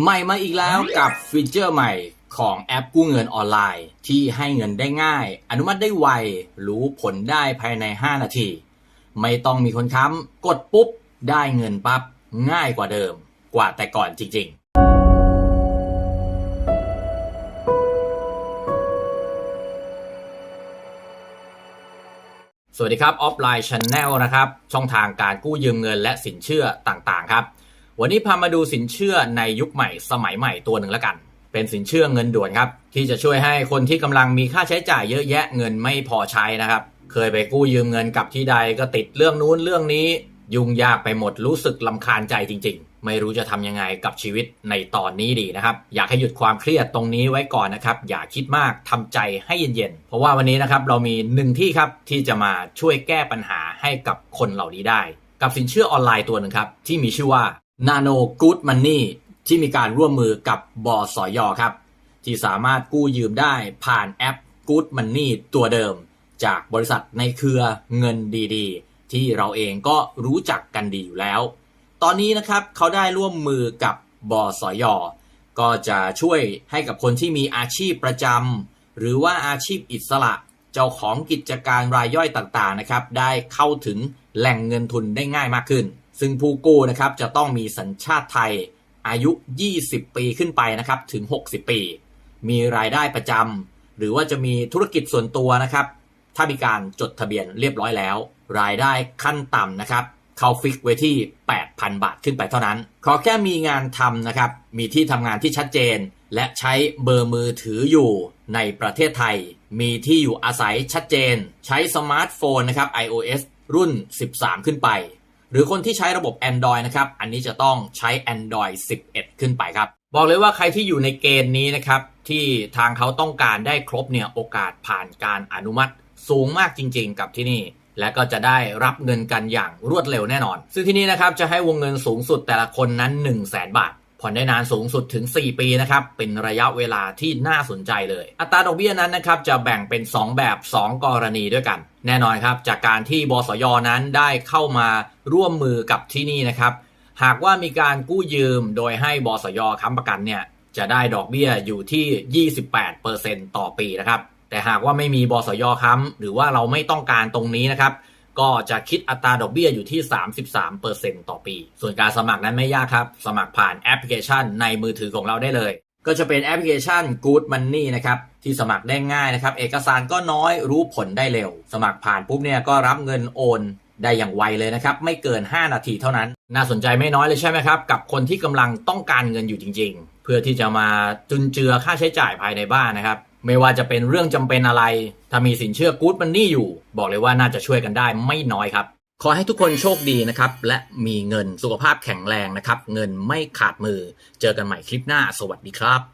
ใหม่มาอีกแล้วกับฟีเจอร์ใหม่ของแอปกู้เงินออนไลน์ ที่ให้เงินได้ง่าย อนุมัติได้ไว รู้ผลได้ภายใน 5 นาที ไม่ต้องมีคนค้ำกดปุ๊บ ได้เงินปั๊บง่ายกว่าเดิม กว่าแต่ก่อนจริง ๆ สวัสดีครับออฟไลน์ช n แนลนะครับ ช่องทางการกู้ยืมเงินและสินเชื่อต่างๆ ครับ วันนี้พามาดูสินเชื่อในยุคใหม่สมัยใหม่ตัวหนึ่งแล้วกัน เป็นสินเชื่อเงินด่วนครับ ที่จะช่วยให้คนที่กำลังมีค่าใช้จ่ายเยอะแยะเงินไม่พอใช้นะครับ เคยไปกู้ยืมเงินกับที่ใดก็ติดเรื่องนู้นเรื่องนี้ ยุ่งยากไปหมดรู้สึกลำคาญใจจริง ๆ ไม่รู้จะทำยังไงกับชีวิตในตอนนี้ดีนะครับ อยากให้หยุดความเครียดตรงนี้ไว้ก่อนนะครับ อย่าคิดมากทำใจให้เย็นๆเพราะว่าวันนี้นะครับเรามีหนึ่งที่ครับที่จะมาช่วยแก้ปัญหาให้กับคนเหล่านี้ได้ กับสินเชื่อออนไลน์ตัวหนึ่งครับที่มีชื่อว่า Nano Good Money ที่มีการร่วมมือกับบสย ครับ ที่สามารถกู้ยืมได้ผ่านแอป Good Money ตัวเดิม จากบริษัทในเครือเงินดีๆ ที่เราเองก็รู้จักกันดีอยู่แล้ว ตอนนี้นะครับเขาได้ร่วมมือกับบสย ก็จะช่วยให้กับคนที่มีอาชีพประจำหรือว่าอาชีพอิสระเจ้าของกิจการรายย่อยต่างๆนะครับ ได้เข้าถึงแหล่งเงินทุนได้ง่ายมากขึ้น ซึ่งผู้กู้นะครับจะต้องมีสัญชาติไทยอายุ 20 ปีขึ้นไปนะครับถึง 60 ปี มีรายได้ประจำหรือว่าจะมีธุรกิจส่วนตัวนะครับ ถ้ามีการจดทะเบียนเรียบร้อยแล้ว รายได้ขั้นต่ำนะครับเขาฟิกไว้ที่ 8,000 บาทขึ้นไปเท่านั้น ขอแค่มีงานทำนะครับ มีที่ทำงานที่ชัดเจน และใช้เบอร์มือถืออยู่ในประเทศไทย มีที่อยู่อาศัยชัดเจน ใช้สมาร์ทโฟนนะครับ iOS รุ่น 13 ขึ้นไป หรือคนที่ใช้ระบบ Android นะครับ อันนี้จะต้องใช้ Android 11 ขึ้นไปครับ บอกเลยว่าใครที่อยู่ในเกณฑ์นี้นะครับ ที่ทางเขาต้องการได้ครบเนี่ยโอกาสผ่านการอนุมัติสูงมากจริง ๆ กับที่นี่ และก็จะได้รับเงินกันอย่างรวดเร็วแน่นอน ซึ่งที่นี่นะครับจะให้วงเงินสูงสุดแต่ละคนนั้น 1 0 0 0 0แบาท ผ่อนได้นานสูงสุดถึง 4 ปีนะครับ เป็นระยะเวลาที่น่าสนใจเลย อัตราดอกเบี้ยนั้นนะครับจะแบ่งเป็น 2 แบบ 2 กรณีด้วยกัน แน่นอนครับ จากการที่บสยนั้นได้เข้ามาร่วมมือกับที่นี่นะครับ หากว่ามีการกู้ยืมโดยให้บสยค้ำประกันเนี่ยจะได้ดอกเบี้ยอยู่ที่ 28%ต่อปีนะครับ แต่หากว่าไม่มีบสยค้ำหรือว่าเราไม่ต้องการตรงนี้นะครับ ก็จะคิดอัตราดอกเบี้ยอยู่ที่ 33%ต่อปี ส่วนการสมัครนั้นไม่ยากครับ สมัครผ่านแอปพลิเคชันในมือถือของเราได้เลย ก็จะเป็นแอปพลิเคชัน Good Money นะครับ ที่สมัครได้ง่ายนะครับ เอกสารก็น้อยรู้ผลได้เร็ว สมัครผ่านปุ๊บเนี่ยก็รับเงินโอนได้อย่างไวเลยนะครับ ไม่เกิน 5 นาทีเท่านั้น น่าสนใจไม่น้อยเลยใช่ไหมครับ กับคนที่กำลังต้องการเงินอยู่จริง ๆ เพื่อที่จะมาจุนเจือค่าใช้จ่ายภายในบ้านนะครับ ไม่ว่าจะเป็นเรื่องจำเป็นอะไร ถ้ามีสินเชื่อกู๊ดมันนี่อยู่ บอกเลยว่าน่าจะช่วยกันได้ไม่น้อยครับ ขอให้ทุกคนโชคดีนะครับ และมีเงินสุขภาพแข็งแรงนะครับ เงินไม่ขาดมือ เจอกันใหม่คลิปหน้า สวัสดีครับ